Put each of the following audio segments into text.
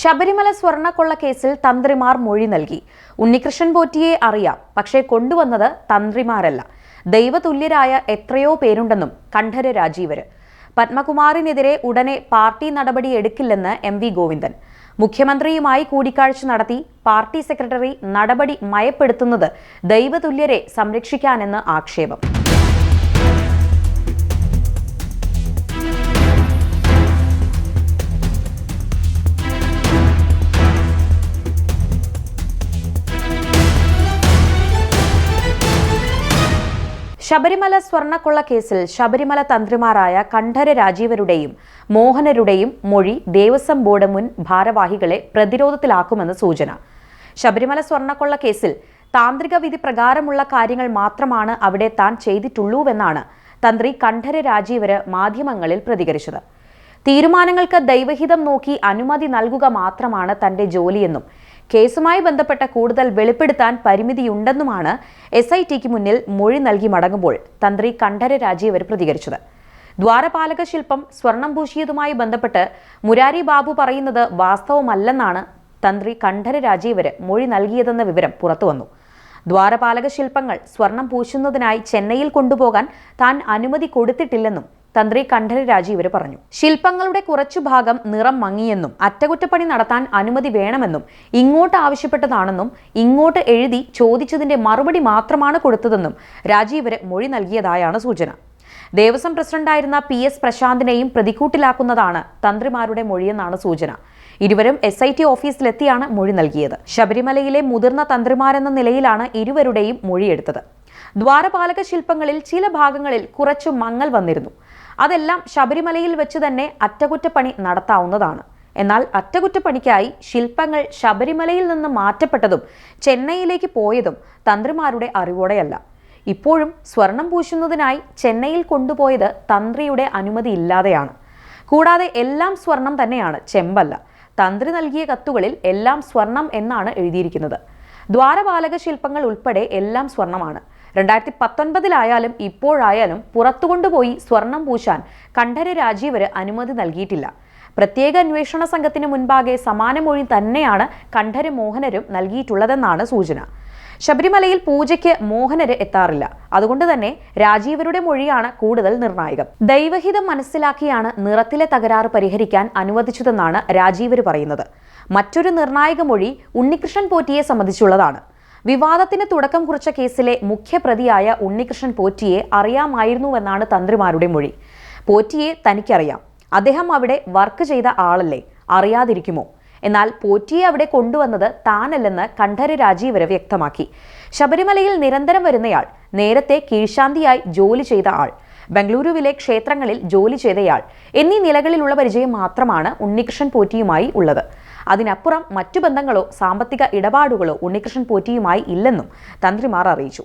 ശബരിമല സ്വർണക്കൊള്ള കേസിൽ തന്ത്രിമാർ മൊഴി നൽകി. ഉണ്ണികൃഷ്ണൻ പോറ്റിയെ അറിയാം പക്ഷേ കൊണ്ടുവന്നത് തന്ത്രിമാരല്ല. ദൈവതുല്യരായ എത്രയോ പേരുണ്ടെന്നും കണ്ഠര രാജീവര്. പത്മകുമാറിനെതിരെ ഉടനെ പാർട്ടി നടപടി എടുക്കില്ലെന്ന് എം വി ഗോവിന്ദൻ. മുഖ്യമന്ത്രിയുമായി കൂടിക്കാഴ്ച നടത്തി പാർട്ടി സെക്രട്ടറി നടപടി മയപ്പെടുത്തുന്നത് ദൈവതുല്യരെ സംരക്ഷിക്കാനെന്ന് ആക്ഷേപം. ശബരിമല സ്വർണക്കൊള്ള കേസിൽ ശബരിമല തന്ത്രിമാരായ കണ്ഠര രാജീവരുടെയും മോഹനരുടെയും മൊഴി ദേവസ്വം ബോർഡ് മുൻ ഭാരവാഹികളെ പ്രതിരോധത്തിലാക്കുമെന്ന് സൂചന. ശബരിമല സ്വർണക്കൊള്ള കേസിൽ താന്ത്രിക വിധി പ്രകാരമുള്ള കാര്യങ്ങൾ മാത്രമാണ് അവിടെ താൻ ചെയ്തിട്ടുള്ളൂവെന്നാണ് തന്ത്രി കണ്ഠര രാജീവര് മാധ്യമങ്ങളിൽ പ്രതികരിച്ചത്. തീരുമാനങ്ങൾക്ക് ദൈവഹിതം നോക്കി അനുമതി നൽകുക മാത്രമാണ് തന്റെ ജോലിയെന്നും കേസുമായി ബന്ധപ്പെട്ട കൂടുതൽ വെളിപ്പെടുത്താൻ പരിമിതിയുണ്ടെന്നുമാണ് എസ് ഐ ടിക്ക് മുന്നിൽ മൊഴി നൽകി മടങ്ങുമ്പോൾ തന്ത്രി കണ്ഠര രാജീവർ പ്രതികരിച്ചത്. ദ്വാരപാലക ശില്പം സ്വർണം പൂശിയതുമായി ബന്ധപ്പെട്ട് മുരാരി ബാബു പറയുന്നത് വാസ്തവമല്ലെന്നാണ് തന്ത്രി കണ്ഠര രാജീവര് മൊഴി നൽകിയതെന്ന വിവരം പുറത്തുവന്നു. ദ്വാരപാലക ശില്പങ്ങൾ സ്വർണം പൂശുന്നതിനായി ചെന്നൈയിൽ കൊണ്ടുപോകാൻ താൻ അനുമതി കൊടുത്തിട്ടില്ലെന്നും തന്ത്രി കണ്ഠര ഇവർ പറഞ്ഞു. ശില്പങ്ങളുടെ കുറച്ചു ഭാഗം നിറം മങ്ങിയെന്നും അറ്റകുറ്റപ്പണി നടത്താൻ അനുമതി വേണമെന്നും ഇങ്ങോട്ട് ആവശ്യപ്പെട്ടതാണെന്നും ഇങ്ങോട്ട് എഴുതി ചോദിച്ചതിന്റെ മറുപടി മാത്രമാണ് കൊടുത്തതെന്നും രാജീവര് മൊഴി നൽകിയതായാണ് സൂചന. ദേവസ്വം പ്രസിഡന്റായിരുന്ന പി എസ് പ്രശാന്തിനെയും പ്രതിക്കൂട്ടിലാക്കുന്നതാണ് തന്ത്രിമാരുടെ മൊഴിയെന്നാണ് സൂചന. ഇരുവരും എസ് ഐ ടി ഓഫീസിലെത്തിയാണ് മൊഴി നൽകിയത്. ശബരിമലയിലെ മുതിർന്ന തന്ത്രിമാരെന്ന നിലയിലാണ് ഇരുവരുടെയും മൊഴിയെടുത്തത്. ദ്വാരപാലക ശില്പങ്ങളിൽ ചില ഭാഗങ്ങളിൽ കുറച്ചു മങ്ങൽ വന്നിരുന്നു. അതെല്ലാം ശബരിമലയിൽ വെച്ച് തന്നെ അറ്റകുറ്റപ്പണി നടത്താവുന്നതാണ്. എന്നാൽ അറ്റകുറ്റപ്പണിക്കായി ശില്പങ്ങൾ ശബരിമലയിൽ നിന്ന് മാറ്റപ്പെട്ടതും ചെന്നൈയിലേക്ക് പോയതും തന്ത്രിമാരുടെ അറിവോടെയല്ല. ഇപ്പോഴും സ്വർണം പൂശുന്നതിനായി ചെന്നൈയിൽ കൊണ്ടുപോയത് തന്ത്രിയുടെ അനുമതി ഇല്ലാതെയാണ്. കൂടാതെ എല്ലാം സ്വർണം തന്നെയാണ് ചെമ്പല്ല. തന്ത്രി നൽകിയ കത്തുകളിൽ എല്ലാം സ്വർണം എന്നാണ് എഴുതിയിരിക്കുന്നത്. ദ്വാരപാലക ശില്പങ്ങൾ ഉൾപ്പെടെ എല്ലാം സ്വർണമാണ്. രണ്ടായിരത്തി പത്തൊൻപതിലായാലും ഇപ്പോഴായാലും പുറത്തുകൊണ്ടുപോയി സ്വർണം പൂശാൻ കണ്ഠര രാജീവര് അനുമതി നൽകിയിട്ടില്ല. പ്രത്യേക അന്വേഷണ സംഘത്തിന് മുൻപാകെ സമാനമൊഴി തന്നെയാണ് കണ്ഠര മോഹനരും നൽകിയിട്ടുള്ളതെന്നാണ് സൂചന. ശബരിമലയിൽ പൂജയ്ക്ക് മോഹനര് എത്താറില്ല. അതുകൊണ്ട് തന്നെ രാജീവരുടെ മൊഴിയാണ് കൂടുതൽ നിർണായകം. ദൈവഹിതം മനസ്സിലാക്കിയാണ് നിറത്തിലെ തകരാറ് പരിഹരിക്കാൻ അനുവദിച്ചതെന്നാണ് രാജീവര് പറയുന്നത്. മറ്റൊരു നിർണായക മൊഴി ഉണ്ണികൃഷ്ണൻ പോറ്റിയെ സംബന്ധിച്ചുള്ളതാണ്. വിവാദത്തിന് തുടക്കം കുറിച്ച കേസിലെ മുഖ്യപ്രതിയായ ഉണ്ണികൃഷ്ണൻ പോറ്റിയെ അറിയാമായിരുന്നുവെന്നാണ് തന്ത്രിമാരുടെ മൊഴി. പോറ്റിയെ തനിക്കറിയാം. അദ്ദേഹം അവിടെ വർക്ക് ചെയ്ത ആളല്ലേ? അറിയാതിരിക്കുമോ? എന്നാൽ പോറ്റിയെ അവിടെ കൊണ്ടുവന്നത് താനല്ലെന്ന് കണ്ഠര രാജീവര് വ്യക്തമാക്കി. ശബരിമലയിൽ നിരന്തരം വരുന്നയാൾ നേരത്തെ കീഴ്ശാന്തിയായി ജോലി ചെയ്ത ആൾ ബംഗളൂരുവിലെ ക്ഷേത്രങ്ങളിൽ ജോലി ചെയ്തയാൾ എന്നീ നിലകളിലുള്ള പരിചയം മാത്രമാണ് ഉണ്ണികൃഷ്ണൻ പോറ്റിയുമായി ഉള്ളത്. അതിനപ്പുറം മറ്റു ബന്ധങ്ങളോ സാമ്പത്തിക ഇടപാടുകളോ ഉണ്ണികൃഷ്ണൻ പോറ്റിയുമായി ഇല്ലെന്നും തന്ത്രിമാർ അറിയിച്ചു.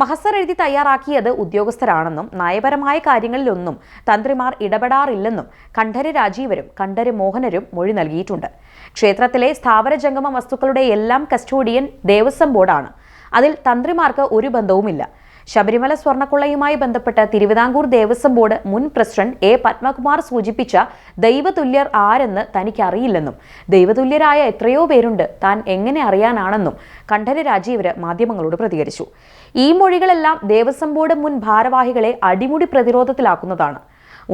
മഹസർ എഴുതി തയ്യാറാക്കിയത് ഉദ്യോഗസ്ഥരാണെന്നും നയപരമായ കാര്യങ്ങളിലൊന്നും തന്ത്രിമാർ ഇടപെടാറില്ലെന്നും കണ്ഠര രാജീവരും കണ്ഠര മോഹനരും മൊഴി നൽകിയിട്ടുണ്ട്. ക്ഷേത്രത്തിലെ സ്ഥാവര ജംഗമ വസ്തുക്കളുടെ എല്ലാം കസ്റ്റോഡിയൻ ദേവസ്വം ബോർഡാണ്. അതിൽ തന്ത്രിമാർക്ക് ഒരു ബന്ധവുമില്ല. ശബരിമല സ്വർണക്കൊള്ളയുമായി ബന്ധപ്പെട്ട് തിരുവിതാംകൂർ ദേവസ്വം ബോർഡ് മുൻ പ്രസിഡന്റ് എ പത്മകുമാർ സൂചിപ്പിച്ച ദൈവതുല്യർ ആരെന്ന് തനിക്കറിയില്ലെന്നും ദൈവതുല്യരായ എത്രയോ പേരുണ്ട് താൻ എങ്ങനെ അറിയാനാണെന്നും കണ്ഠര രാജീവര് മാധ്യമങ്ങളോട് പ്രതികരിച്ചു. ഈ മൊഴികളെല്ലാം ദേവസ്വം ബോർഡ് മുൻ ഭാരവാഹികളെ അടിമുടി പ്രതിരോധത്തിലാക്കുന്നതാണ്.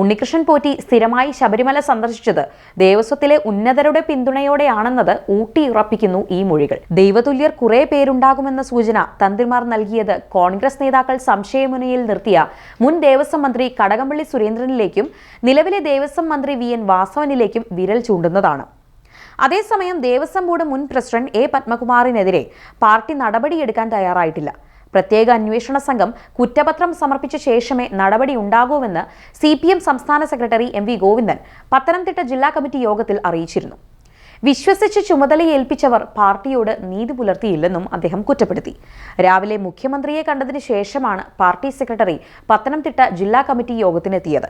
ഉണ്ണികൃഷ്ണൻ പോറ്റി സ്ഥിരമായി ശബരിമല സന്ദർശിച്ചത് ദേവസ്വത്തിലെ ഉന്നതരുടെ പിന്തുണയോടെയാണെന്നത് ഊട്ടിയുറപ്പിക്കുന്നു ഈ മൊഴികൾ. ദൈവതുല്യർ കുറെ പേരുണ്ടാകുമെന്ന സൂചന തന്ത്രിമാർ നൽകിയത് കോൺഗ്രസ് നേതാക്കൾ സംശയമുനയിൽ നിർത്തിയ മുൻ ദേവസ്വം മന്ത്രി കടകംപള്ളി സുരേന്ദ്രനിലേക്കും നിലവിലെ ദേവസ്വം മന്ത്രി വി എൻ വാസവനിലേക്കും വിരൽ ചൂണ്ടുന്നതാണ്. അതേസമയം ദേവസ്വം ബോർഡ് മുൻ പ്രസിഡന്റ് എ പത്മകുമാറിനെതിരെ പാർട്ടി നടപടിയെടുക്കാൻ തയ്യാറായിട്ടില്ല. പ്രത്യേക അന്വേഷണ സംഘം കുറ്റപത്രം സമർപ്പിച്ച ശേഷമേ നടപടി ഉണ്ടാകൂവെന്ന് സി സംസ്ഥാന secretary M V Govindan Pathanamthitta ജില്ലാ കമ്മിറ്റി യോഗത്തിൽ അറിയിച്ചിരുന്നു. വിശ്വസിച്ച് ചുമതലയേൽപ്പിച്ചവർ പാർട്ടിയോട് നീതി പുലർത്തിയില്ലെന്നും അദ്ദേഹം കുറ്റപ്പെടുത്തി. രാവിലെ മുഖ്യമന്ത്രിയെ കണ്ടതിന് ശേഷമാണ് പാർട്ടി സെക്രട്ടറി പത്തനംതിട്ട ജില്ലാ കമ്മിറ്റി യോഗത്തിനെത്തിയത്.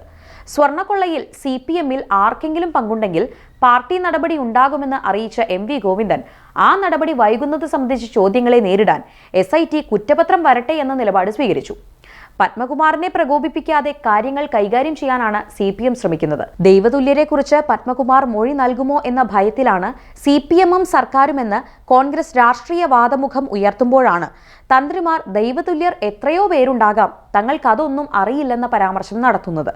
സ്വർണക്കൊള്ളയിൽ സി പി എമ്മിൽ ആർക്കെങ്കിലും പങ്കുണ്ടെങ്കിൽ പാർട്ടി നടപടി ഉണ്ടാകുമെന്ന് അറിയിച്ച എം വി ഗോവിന്ദൻ ആ നടപടി വൈകുന്നത് സംബന്ധിച്ച ചോദ്യങ്ങളെ നേരിടാൻ എസ് കുറ്റപത്രം വരട്ടെ എന്ന നിലപാട് സ്വീകരിച്ചു. പത്മകുമാറിനെ പ്രകോപിപ്പിക്കാതെ കാര്യങ്ങൾ കൈകാര്യം ചെയ്യാനാണ് സി പി എം ശ്രമിക്കുന്നത്. ദൈവതുല്യരെക്കുറിച്ച് പത്മകുമാർ മൊഴി നൽകുമോ എന്ന ഭയത്തിലാണ് സി പി എമ്മും സർക്കാരുമെന്ന് കോൺഗ്രസ് രാഷ്ട്രീയ വാദമുഖം ഉയർത്തുമ്പോഴാണ്. തന്ത്രിമാർ ദൈവതുല്യർ എത്രയോ പേരുണ്ടാകാം തങ്ങൾക്കതൊന്നും അറിയില്ലെന്ന പരാമർശം നടത്തുന്നത്.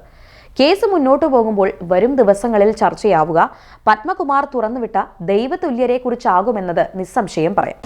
കേസ് മുന്നോട്ടു പോകുമ്പോൾ വരും ദിവസങ്ങളിൽ ചർച്ചയാവുക. പത്മകുമാർ തുറന്നുവിട്ട ദൈവതുല്യരെക്കുറിച്ചാകുമെന്നത് നിസ്സംശയം പറയാം.